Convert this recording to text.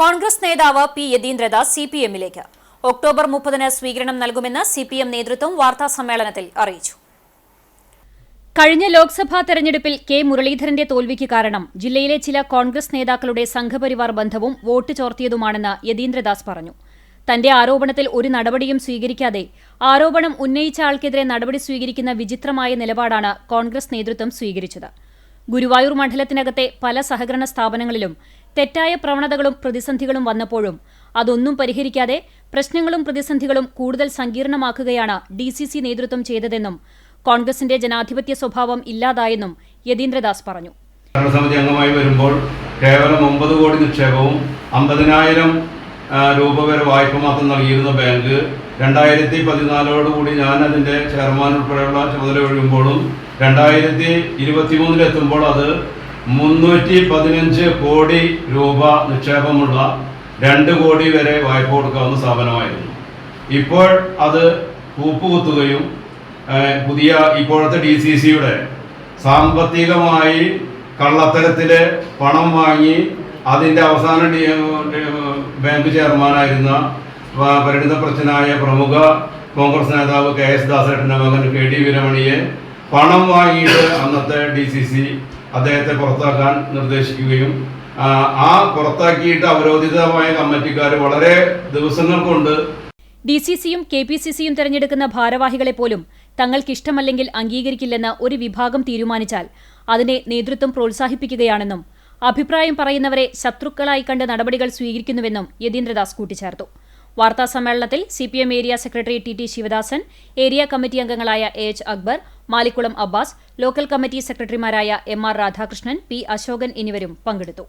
കോൺഗ്രസ് നേതാവ് P Yatheendradas C P എമ്മിലേക്ക്. October മുപ്പതിന് സ്വീകരണം നൽകുമെന്ന് സി പി എം നേതൃത്വം വാർത്താസമ്മേളനത്തിൽ അറിയിച്ചു. കഴിഞ്ഞ ലോക്സഭാ തെരഞ്ഞെടുപ്പിൽ കെ മുരളീധരന്റെ തോൽവിക്ക് കാരണം ജില്ലയിലെ ചില കോൺഗ്രസ് നേതാക്കളുടെ സംഘപരിവാർ ബന്ധവും വോട്ട് ചോർത്തിയതുമാണെന്ന് യതീന്ദ്രദാസ് പറഞ്ഞു. തന്റെ ആരോപണത്തിൽ ഒരു നടപടിയും സ്വീകരിക്കാതെ ആരോപണം ഉന്നയിച്ച ആൾക്കെതിരെ നടപടി സ്വീകരിക്കുന്ന വിചിത്രമായ നിലപാടാണ് കോൺഗ്രസ് നേതൃത്വം സ്വീകരിച്ചത്. ഗുരുവായൂർ മണ്ഡലത്തിനകത്തെ പല സഹകരണ സ്ഥാപനങ്ങളിലും തെറ്റായ പ്രവണതകളും പ്രതിസന്ധികളും വന്നപ്പോഴും അതൊന്നും പരിഹരിക്കാതെ പ്രശ്നങ്ങളും പ്രതിസന്ധികളും കൂടുതൽ സങ്കീർണമാക്കുകയാണ് ഡി സി സി നേതൃത്വം ചെയ്തതെന്നും കോൺഗ്രസിന്റെ ജനാധിപത്യ സ്വഭാവം ഇല്ലാതായെന്നും യതീന്ദ്രദാസ് പറഞ്ഞു. ഭരണസമിതി അംഗമായി വരുമ്പോൾ കേവലം ഒമ്പത് കോടി നിക്ഷേപവും അമ്പതിനായിരം രൂപ വരെ വായ്പ മാത്രം നൽകിയിരുന്ന ബാങ്ക് രണ്ടായിരത്തി പതിനാലോടുകൂടി ഞാൻ അതിന്റെ ചെയർമാൻ ഉൾപ്പെടെയുള്ള ചുമതല ഒഴിയുമ്പോഴും രണ്ടായിരത്തി ഇരുപത്തി മൂന്നിലെത്തുമ്പോൾ അത് മുന്നൂറ്റി പതിനഞ്ച് കോടി രൂപ നിക്ഷേപമുള്ള രണ്ട് കോടി വരെ വായ്പ കൊടുക്കാവുന്ന സ്ഥാപനമായിരുന്നു. ഇപ്പോൾ അത് കൂപ്പുകുത്തുകയും പുതിയ ഇപ്പോഴത്തെ ഡി സി സിയുടെ സാമ്പത്തികമായി കള്ളത്തരത്തിൽ പണം വാങ്ങി അതിന്റെ അവസാന ബാങ്ക് ചെയർമാനായിരുന്ന പരിണിത പരിണിതപ്രച്ഛനായ പ്രമുഖ കോൺഗ്രസ് നേതാവ് കെ എസ് ദാസേട്ടന്റെ മകൻ കെ ഡി വീരമണിയെ പണം വാങ്ങിയിട്ട് അന്നത്തെ ഡി സി സി അദ്ദേഹത്തെ പുറത്താക്കാൻ നിർദ്ദേശിക്കുകയും ആ, പുറത്താക്കിയിട്ട് അവരോധിതമായ കമ്മിറ്റിക്കാർ വളരെ ദിവസങ്ങൾ കൊണ്ട് ഡി സി സിയും കെ പി സി സിയും തെരഞ്ഞെടുക്കുന്ന ഭാരവാഹികളെ പോലും തങ്ങൾക്കിഷ്ടമല്ലെങ്കിൽ അംഗീകരിക്കില്ലെന്ന് ഒരു വിഭാഗം തീരുമാനിച്ചാൽ അതിനെ നേതൃത്വം പ്രോത്സാഹിപ്പിക്കുകയാണെന്നും അഭിപ്രായം പറയുന്നവരെ ശത്രുക്കളായി കണ്ട് നടപടികൾ സ്വീകരിക്കുന്നുവെന്നും യതീന്ദ്രദാസ് കൂട്ടിച്ചേർത്തു. വാർത്താസമ്മേളനത്തിൽ C P M area secretary T T Sivadasan area committee അംഗങ്ങളായ A H Akbar Malikkulam Abbas local committee സെക്രട്ടറിമാരായ M R Radhakrishnan P Ashokan എന്നിവരും പങ്കെടുത്തു.